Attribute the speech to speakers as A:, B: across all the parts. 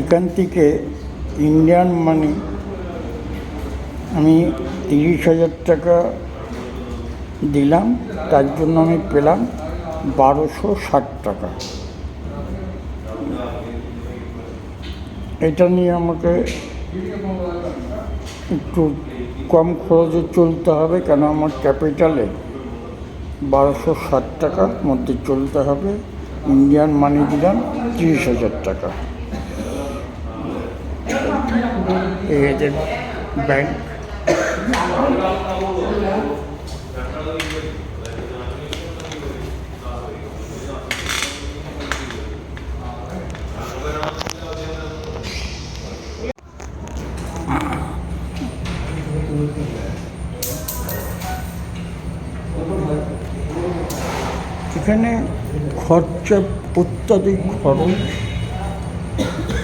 A: এখান থেকে ইন্ডিয়ান মানি আমি তিরিশ হাজার টাকা দিলাম, তার জন্য আমি পেলাম বারোশো ষাট টাকা। এটা নিয়ে আমাকে একটু কম খরচে চলতে হবে, কেন আমার ক্যাপিটালে বারোশো ষাট টাকার মধ্যে চলতে হবে। ইন্ডিয়ান মানি দিলাম তিরিশ হাজার টাকা। এই এদের ব্যাংক এখানে খরচা অত্যাধিক খরচ।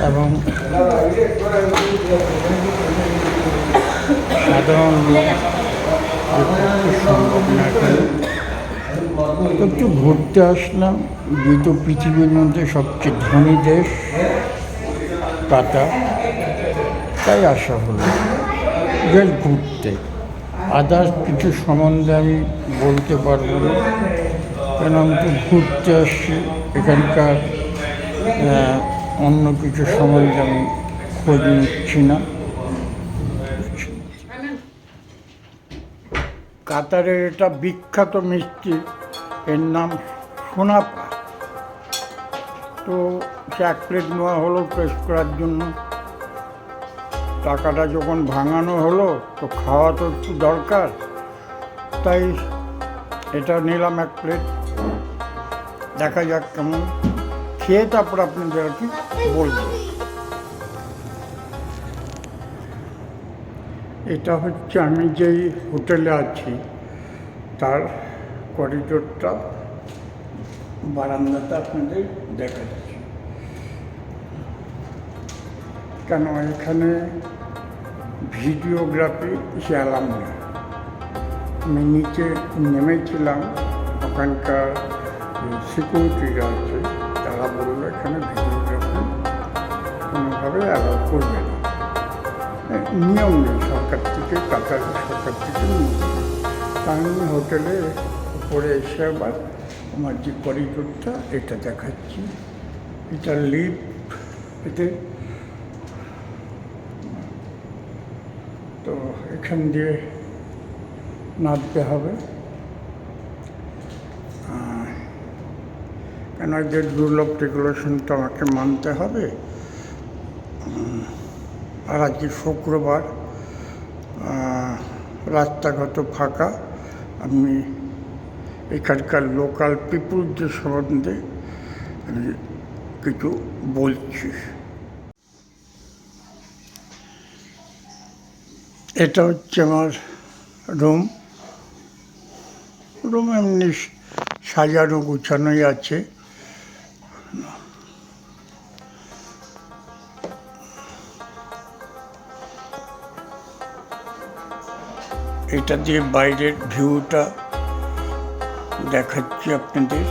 A: এবং সাধারণ একটু ঘুরতে আসলাম। যেহেতু পৃথিবীর মধ্যে সবচেয়ে ধনী দেশ, কাতার। তাই আসা হলো। বেশ ঘুরতে। আদার্স কিছু সম্বন্ধে আমি বলতে পারব না। কেন আমি তো ঘুরতে আসছি? এখানকার অন্য কিছু সম্বন্ধে আমি খোঁজ নিচ্ছি না। কাতারের এটা বিখ্যাত মিষ্টি, এর নাম সোনাপা তো এক প্লেট নেওয়া হলো টেস্ট করার জন্য। টাকাটা যখন ভাঙানো হলো, তো খাওয়া তো একটু দরকার। তাই এটা নিলাম এক প্লেট। দেখা যাক কেমন। খেয়ে তারপর আপনাদের আর কি বলব। এটা হচ্ছে আমি যেই হোটেলে আছি, তার করিডোরটা বারান্দাটা আপনাদের দেখাচ্ছি। কেন, এখানে ভিডিওগ্রাফি অ্যালাম না। আমি নিচে নেমেছিলাম, ওখানকার সিকিউরিটিরা আছে, তারা বলল এখানে ভিডিওগ্রাফি কোনোভাবে অ্যালাউ করবে না। হ্যাঁ, নিয়ম নেই সরকার থেকে কাতার সরকার থেকে নিয়ম হোটেলে উপরে এসে আবার আমার যে করিডোরটা এটা দেখাচ্ছি। এটা লিফট এতে। তো এখান দিয়ে নামতে হবে। কেন যে রুল অফ রেগুলেশন তো আমাকে মানতে হবে? আর আজকে শুক্রবার রাস্তাঘাট ফাঁকা। আমি এখানকার লোকাল পিপুলদের সম্বন্ধে আমি কিছু বলছি। এটা হচ্ছে আমার রুম। রুম এমনি সাজানো গুছানোই আছে। এটা দিয়ে বাইরের ভিউটা দেখাচ্ছি আপনাদের।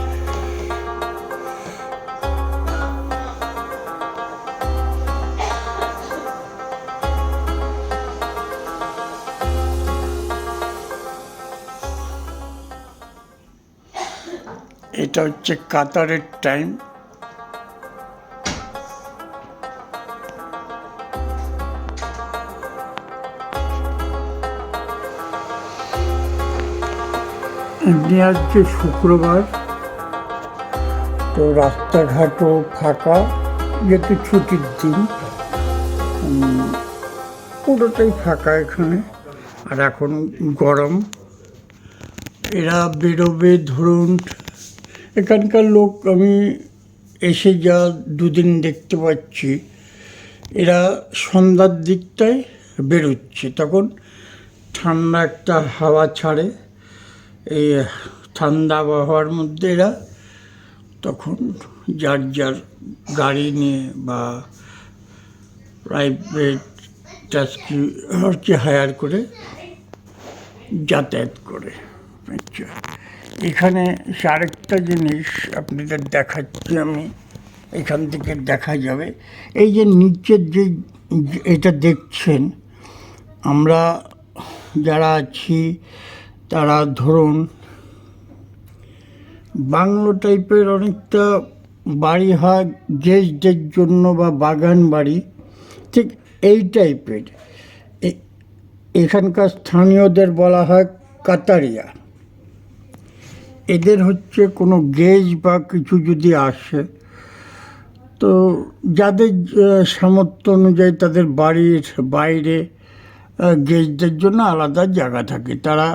A: এটা হচ্ছে কাতারের টাইম এমনি আজকে শুক্রবার। তো রাস্তাঘাটও ফাঁকা, যেহেতু ছুটির দিন পুরোটাই ফাঁকা এখানে। আর এখন গরম। এরা বেরোবে, ধরুন, এখানকার লোক, আমি এসে যা দুদিন দেখতে পাচ্ছি, এরা সন্ধ্যার দিকটায় বেরোচ্ছে। তখন ঠান্ডা একটা হাওয়া ছাড়ে। এই ঠান্ডা আবহাওয়ার মধ্যে এরা তখন যার যার গাড়ি নিয়ে বা প্রাইভেট ট্যাক্সি হচ্ছে হায়ার করে যাতায়াত করে। আচ্ছা এখানে আরেকটা জিনিস আপনাদের দেখাচ্ছি আমি, এখান থেকে দেখা যাবে। এই যে নিচের যে এটা দেখছেন, আমরা যারা আছি তারা ধরুন বাংলো টাইপের অনেকটা বাড়ি হয় গেস্টদের জন্য বা বাগান বাড়ি। ঠিক এই টাইপের এখানকার স্থানীয়দের বলা হয় কাতারিয়া। এদের হচ্ছে কোনো গেজ বা কিছু যদি আসে, তো যাদের সামর্থ্য অনুযায়ী তাদের বাড়ির বাইরে গেজদের জন্য আলাদা জায়গা থাকে। তারা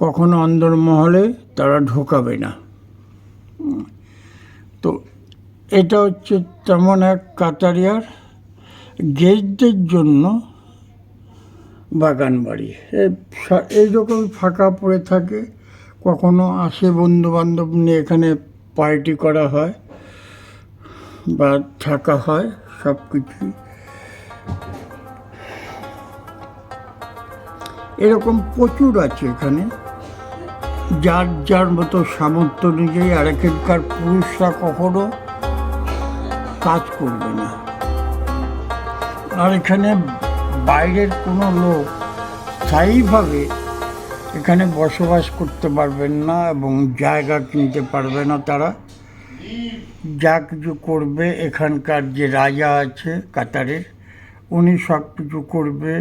A: কখনো অন্দরমহলে তারা ঢোকাবে না। তো এটা হচ্ছে তেমন এক কাতারিয়ার গেজদের জন্য বাগান বাড়ি। এইরকম ফাঁকা পড়ে থাকে, কখনো আসে বন্ধু বান্ধব নিয়ে এখানে পার্টি করা হয় বা থাকা হয় সব কিছুই এরকম প্রচুর আছে এখানে। যার যার মতো সামর্থ্য অনুযায়ী আর এখানকার পুরুষরা কখনো কাজ করবে না। আর এখানে বাইরের কোনো লোক স্থায়ীভাবে এখানে বসবাস করতে পারবেন না এবং জায়গা কিনতে পারবে না তারা। যা কিছু করবে, এখানকার যে রাজা আছে কাতারের, উনি সব কিছু করবে।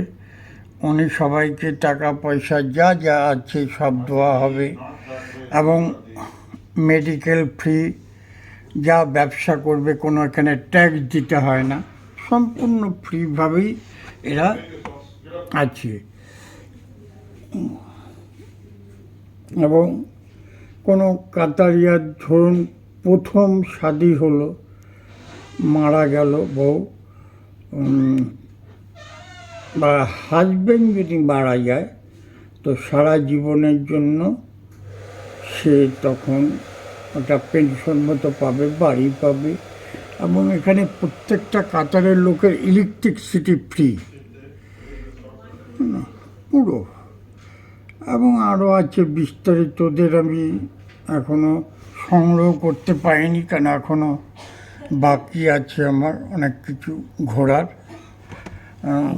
A: উনি সবাইকে টাকা, পয়সা, যা যা আছে সব দেওয়া হবে। এবং মেডিকেল ফ্রি যা ব্যবসা করবে, কোনো এখানে ট্যাক্স দিতে হয় না। সম্পূর্ণ ফ্রিভাবেই এরা আছে। এবং কোনো কাতারিয়ার ধরুন প্রথম শাদি হলো, মারা গেল বউ বা হাজব্যান্ড যদি মারা যায়, তো সারা জীবনের জন্য সে তখন ওটা পেনশন মতো পাবে, বাড়ি পাবে। এবং এখানে প্রত্যেকটা কাতারের লোকের ইলেকট্রিসিটি ফ্রি পুরো। এবং আরও আছে বিস্তারিত, ওদের আমি এখনও সংগ্রহ করতে পারিনি, কেন এখনও বাকি আছে আমার অনেক কিছু ঘোরার।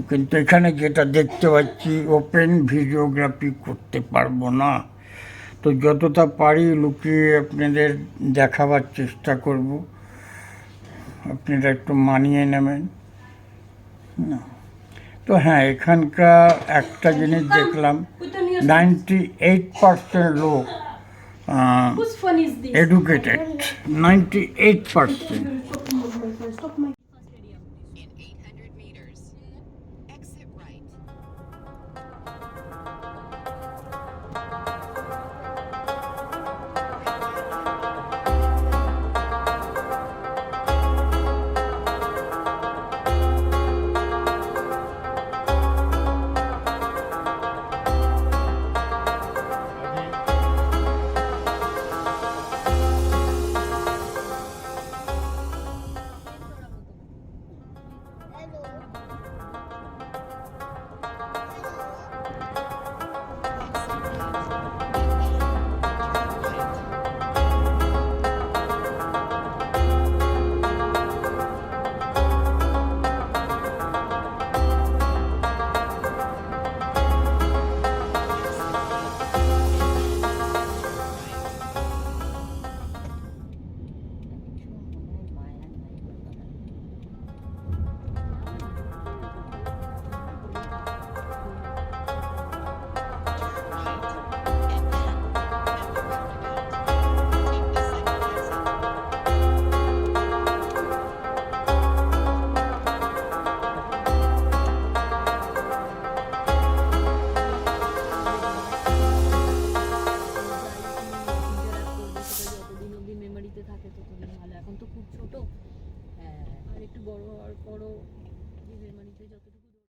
A: কিন্তু এখানে যেটা দেখতে পাচ্ছি ওপেন ভিডিওগ্রাফি করতে পারব না। তো যতটা পারি লুকিয়ে আপনাদের দেখাবার চেষ্টা করব। আপনারা একটু মানিয়ে নেবেন। না। তো হ্যাঁ এখানকার একটা জিনিস দেখলাম নাইনটি এইট পার্সেন্ট লোক? Educated ninety eight percent